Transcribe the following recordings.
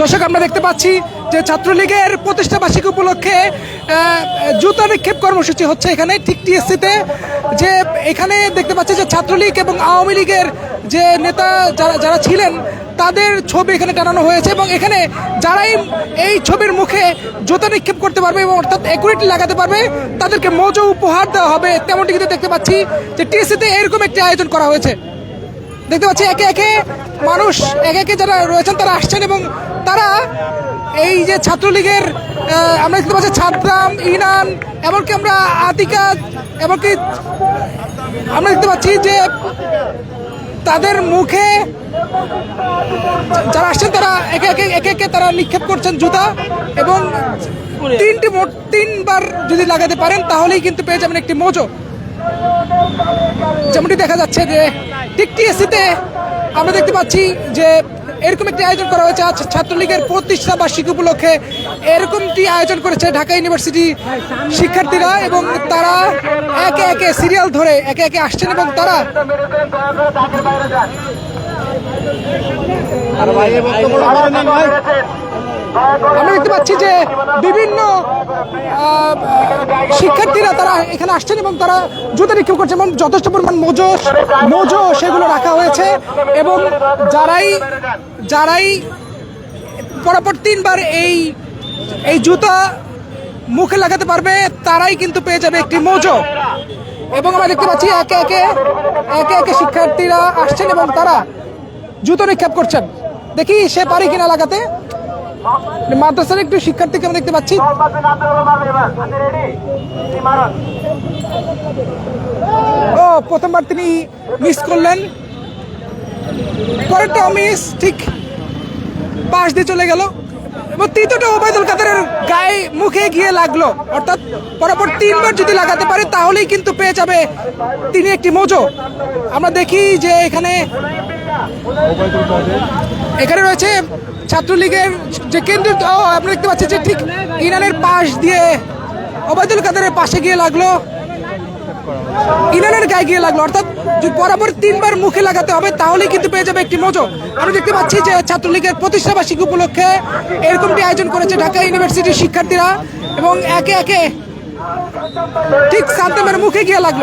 দর্শক, আমরা দেখতে পাচ্ছি যে ছাত্রলীগের প্রতিষ্ঠা বার্ষিকী উপলক্ষে জুতা নিক্ষেপ কর্মসূচি হচ্ছে এখানে, ঠিক টিএসসিতে। যে এখানে দেখতে পাচ্ছি যে ছাত্রলীগ এবং আওয়ামী লীগের যে নেতা যারা যারা ছিলেন, তাদের ছবি এখানে টানানো হয়েছে এবং এখানে যারাই এই ছবির মুখে জুতা নিক্ষেপ করতে পারবে এবং অর্থাৎ একুরেটলি লাগাতে পারবে, তাদেরকে মজো উপহার দেওয়া হবে। তেমনটি কিন্তু দেখতে পাচ্ছি যে টিএসসিতে এরকম একটি আয়োজন করা হয়েছে। দেখতে পাচ্ছি একে একে মানুষ, একে একে যারা রয়েছেন তারা আসছেন এবং তারা এই যে ছাত্রলীগের আমরা দেখতে পাচ্ছি ছাত্রাম ইনান এমনকি আমরা আতিকা এমনকি আমরা দেখতে পাচ্ছি যে তাদের মুখে যারা আসছেন তারা একে একে একে একে তারা নিক্ষেপ করছেন জুতা এবং তিনটি মোট তিনবার যদি লাগাতে পারেন তাহলেই কিন্তু পেয়ে যাবেন একটি মোজো। যেমনটি দেখা যাচ্ছে যে ঠিক এসিতে আমরা দেখতে পাচ্ছি যে এরকম একটি আয়োজন করা হয়েছে আজ ছাত্রলীগের প্রতিষ্ঠা বার্ষিকী উপলক্ষে। এরকমটি আয়োজন করেছে ঢাকা ইউনিভার্সিটি শিক্ষার্থীরা এবং তারা একে একে সিরিয়াল ধরে একে একে আসছেন এবং তারা আমরা দেখতে পাচ্ছি যে বিভিন্ন শিক্ষার্থীরা তারা এখানে আসছেন এবং তারা জুতা নিক্ষেপ করছে এবং যথেষ্ট পরিমাণ মোজো মোজো সেগুলো রাখা হয়েছে এবং যারাই যারাই পরপর তিনবার এই এই জুতা মুখে লাগাতে পারবে, তারাই কিন্তু পেয়ে যাবে একটি মোজো। এবং আমরা দেখতে পাচ্ছি একে একে একে একে শিক্ষার্থীরা আসছেন এবং তারা জুতো নিক্ষেপ করছেন। দেখি সে পারি কিনা লাগাতে। মাদ্রাসার একটু শিক্ষার্থীকে আমি দেখতে পাচ্ছি। ও, প্রথমবার তিনি মিস করলেন। পরেরটাও মিস ঠিক পাশ দিয়ে চলে গেল। তৃতীয়টা ওবায়দুল কাদেরের গায়ে মুখে গিয়ে লাগল। অর্থাৎ পরপর তিনবার যদি লাগাতে পারে, তাহলেই কিন্তু পেয়ে যাবে তিনি একটি মোজো। আমরা দেখি যে এখানে এখানে রয়েছে ছাত্রলীগের যে কেন্দ্র আমরা দেখতে পাচ্ছি যে ঠিক ইনানের পাশ দিয়ে ওবায়দুল কাদেরের পাশে গিয়ে লাগল। ইনানের গায়ে গিয়ে লাগল। অর্থাৎ যদি বরাবর তিনবার মুখে লাগাতে হবে তাহলে কিন্তু পেয়ে যাবে একটি মজো। আমরা দেখতে পাচ্ছি যে ছাত্রলীগের প্রতিষ্ঠা বার্ষিকী উপলক্ষে এরকমটি আয়োজন করেছে ঢাকা ইউনিভার্সিটির শিক্ষার্থীরা এবং একে একে ঠিক সান্তামের মুখে গিয়ে লাগল।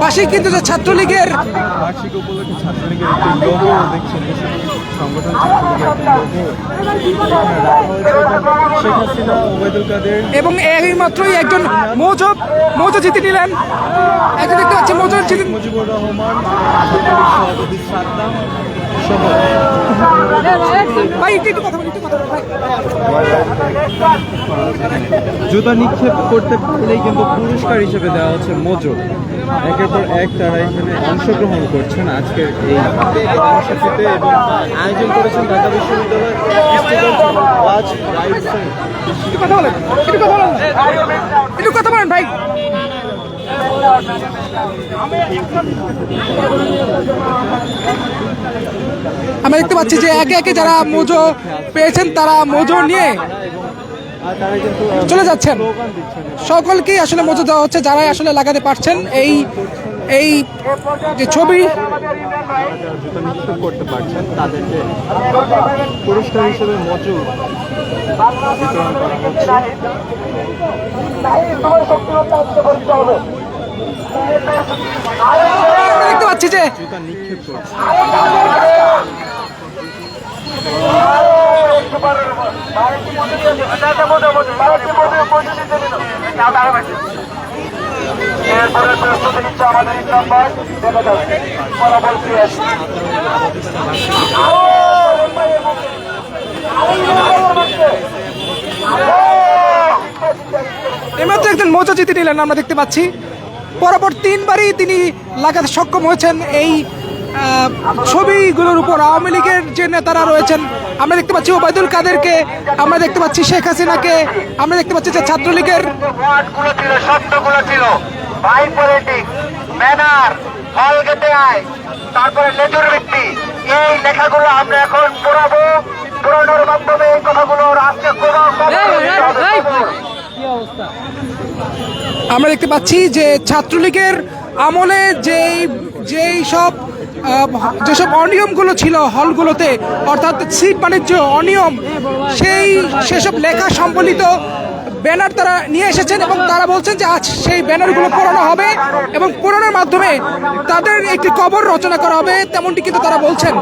পাশে কিন্তু যে ছাত্রলীগের বার্ষিক উপলক্ষে ছাত্রলীগের একটি লোগো দেখছেন সংগঠন ছাত্রলীগের একটি লোগো এখানে রাখা হয়েছে এবং শেখ হাসিনা ওবায়দুল কাদের এবং এই মাত্রই একজন মৌজব মৌজো জিতে নিলেন। একজন দেখতে পাচ্ছি মৌজো জিতে মুজিবুর রহমান ছাত্রলীগ সভাপতি সাদ্দাম। জুতা নিক্ষেপ করতে পারলেই কিন্তু পুরস্কার হিসেবে দেওয়া হচ্ছে মজো একের পর এক তারা এখানে অংশগ্রহণ করছেন আজকের এই কর্মসূচিতে এবং আয়োজন করেছেন ঢাকা বিশ্ববিদ্যালয় স্টুডেন্ট ওয়াচ কথা বলেন কথা বলেন ভাই। আমরা দেখতে পাচ্ছি যে একে একে যারা মোজো পেয়েছেন, তারা মোজো নিয়ে চলে যাচ্ছেন। সকলকেই আসলে মজো দেওয়া হচ্ছে, যারাই আসলে লাগাতে পারছেন। এই এই যে ছবি পুরস্কার হিসেবে হচ্ছে আমরা দেখতে পাচ্ছি যে এইমাত্র একজন মজা জিতে নিলেন আমরা দেখতে পাচ্ছি। পরপর তিনবারই তিনি লাগাতে সক্ষম হয়েছেন এই ছবিগুলোর উপর। আওয়ামী লীগের যে নেতারা রয়েছেন, আমরা দেখতে পাচ্ছি ওবায়দুল কাদেরকে, আমরা দেখতে পাচ্ছি শেখ হাসিনাকে, আমরা দেখতে পাচ্ছি যে ছাত্রলীগের তারপরে লেজুর ভিত্তি এই লেখাগুলো আমরা এখন পড়াবো পড়ানোর মাধ্যমে এই কথাগুলো আজকে কোনো আমরা দেখতে পাচ্ছি যে ছাত্রলীগের আমলে যেই যেই সব যেসব অনিয়মগুলো ছিল হলগুলোতে, অর্থাৎ সিট বাণিজ্য অনিয়ম, সেই সেসব লেখা সম্বলিত ব্যানার তারা নিয়ে এসেছেন এবং তারা বলছেন যে আজ সেই ব্যানারগুলো পোড়ানো হবে এবং পোড়ানোর মাধ্যমে তাদের একটি কবর রচনা করা হবে, তেমনটি কিন্তু তারা বলছেন।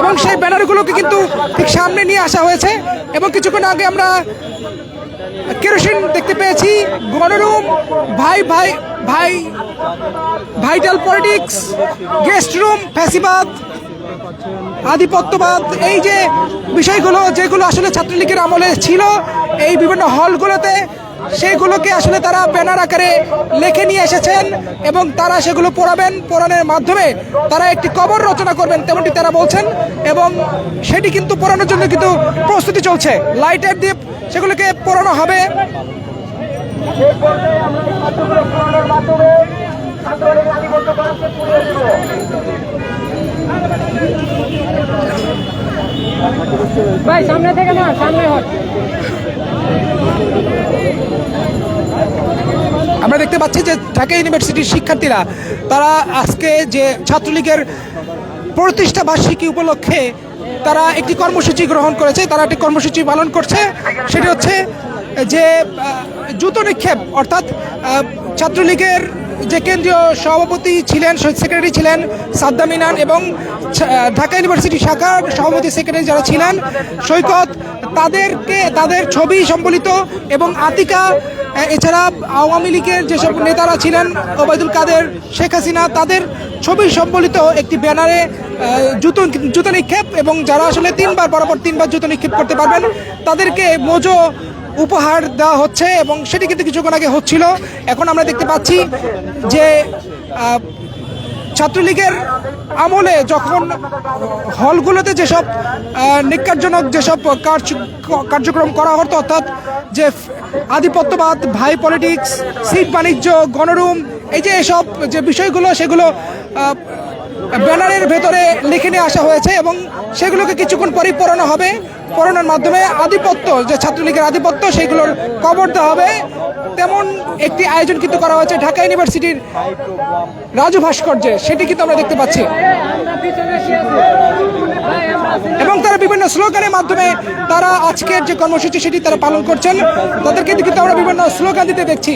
এবং সেই ব্যানারগুলোকে কিন্তু ঠিক সামনে নিয়ে আসা হয়েছে এবং কিছুক্ষণ আগে আমরা কেরোসিন দেখতে পেয়েছি গণরুম ভাই ভাই ভাই, ভাইটাল পলিটিক্স, গেস্ট রুম, ফ্যাসিবাদ, আধিপত্যবাদ, এই যে বিষয়গুলো যেগুলো আসলে ছাত্রলীগের আমলে ছিল, এই বিভিন্ন হলগুলোতে সেইগুলোকে আসলে তারা ব্যানার আকারে লিখে নিয়ে এসেছেন এবং তারা সেগুলো পড়াবেন, পড়ানোর মাধ্যমে তারা একটি কবর রচনা করবেন তেমনটি তারা বলছেন এবং সেটি কিন্তু পড়ানোর জন্য কিন্তু প্রস্তুতি চলছে। লাইটের দিয়ে সেগুলোকে পড়ানো হবে। ভাই, সামনে থেকে না, সামনে হট। আমরা দেখতে পাচ্ছি যে ঢাকা ইউনিভার্সিটির শিক্ষার্থীরা, তারা আজকে যে ছাত্রলীগের প্রতিষ্ঠা বার্ষিকী উপলক্ষে তারা একটি কর্মসূচি গ্রহণ করেছে, তারা একটি কর্মসূচি পালন করছে। সেটি হচ্ছে যে জুতো নিক্ষেপ, অর্থাৎ ছাত্রলীগের যে কেন্দ্রীয় সভাপতি ছিলেন সেক্রেটারি ছিলেন সাদ্দাম ইনান এবং ঢাকা ইউনিভার্সিটি শাখার সভাপতি সেক্রেটারি যারা ছিলেন, সৈকত তাদেরকে, তাদের ছবি সম্বলিত এবং আতিকা এছাড়া আওয়ামী লীগের যেসব নেতারা ছিলেন, ওবায়দুল কাদের, শেখ হাসিনা, তাদের ছবি সম্বলিত একটি ব্যানারে জুতো জুতো নিক্ষেপ এবং যারা আসলে তিনবার, বরাবর তিনবার জুতো নিক্ষেপ করতে পারবেন, তাদেরকে মোজো উপহার দেওয়া হচ্ছে এবং সেটি কিন্তু কিছুক্ষণ আগে হচ্ছিল। এখন আমরা দেখতে পাচ্ছি যে ছাত্রলীগের আমলে যখন হলগুলোতে যেসব নিকারজনক যেসব কার্য- কার্যক্রম করা হতো, অর্থাৎ যে আধিপত্যবাদ, ভাই পলিটিক্স, সিট বাণিজ্য, গণরুম, এই যে এসব যে বিষয়গুলো, সেগুলো ব্যানারের ভেতরে লিখে নিয়ে আসা হয়েছে এবং সেগুলোকে কিছুক্ষণ পরেই পড়ানো হবে। পড়ানোর মাধ্যমে আধিপত্য, যে ছাত্রলীগের আধিপত্য, সেগুলোর কবর দেওয়া হবে। তেমন একটি আয়োজন কিন্তু করা হয়েছে ঢাকা ইউনিভার্সিটির রাজু ভাস্কর্যে। সেটি কিন্তু আমরা দেখতে পাচ্ছি। এবং তারা বিভিন্ন স্লোগানের মাধ্যমে তারা আজকের যে কর্মসূচি, সেটি তারা পালন করছেন। তাদেরকে কিন্তু আমরা বিভিন্ন স্লোগান দিতে দেখছি।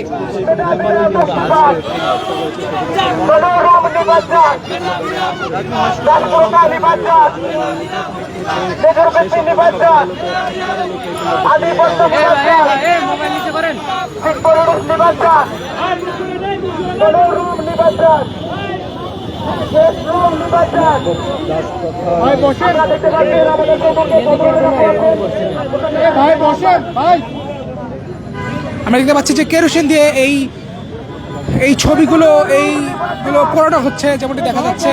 ভাই বসেন। ভাই আমরা দেখতে পাচ্ছি যে কেরোসিন দিয়ে এই এই ছবিগুলো এইগুলো পড়ানো হচ্ছে যেমনটি দেখা যাচ্ছে।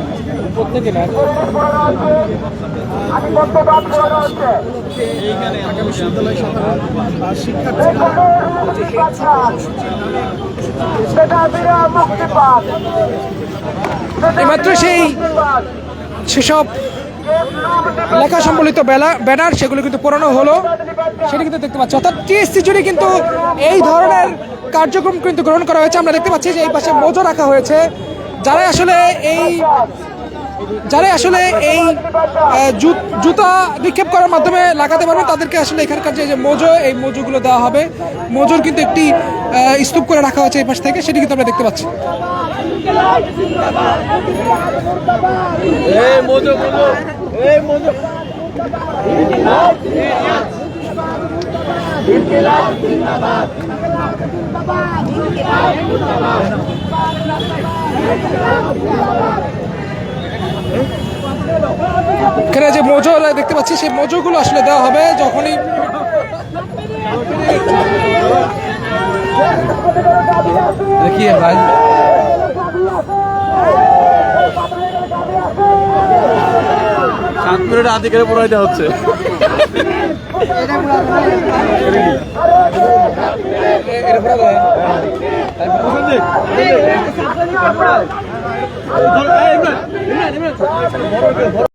সেটা এইমাত্র সেই সেসব লেখা সম্বলিত বেলা- ব্যানার, সেগুলো কিন্তু পুরানো হলো। সেটা কিন্তু দেখতে পাচ্ছি। অর্থাৎ টিএসসি জুড়ে কিন্তু এই ধরনের কার্যক্রম কিন্তু গ্রহণ করা হয়েছে। আমরা দেখতে পাচ্ছি যে এই পাশে মোজো রাখা হয়েছে। যারা আসলে এই যারা আসলে এই জুতা নিক্ষেপ করার মাধ্যমে লাগাতে পারবে, তাদেরকে আসলে এখানকার যে মোজো, এই মোজোগুলো দেওয়া হবে। মোজোর কিন্তু একটি স্তূপ করে রাখা হয়েছে এই পাশ থেকে, সেটি কিন্তু আমরা দেখতে পাচ্ছি। এখানে যে মোজো দেখতে পাচ্ছি সেই মোজোগুলো আসলে দেওয়া হবে যখনই দেখি ভাই সাত মিনিট আদি করে পড়াইতে হচ্ছে Emre, Emre.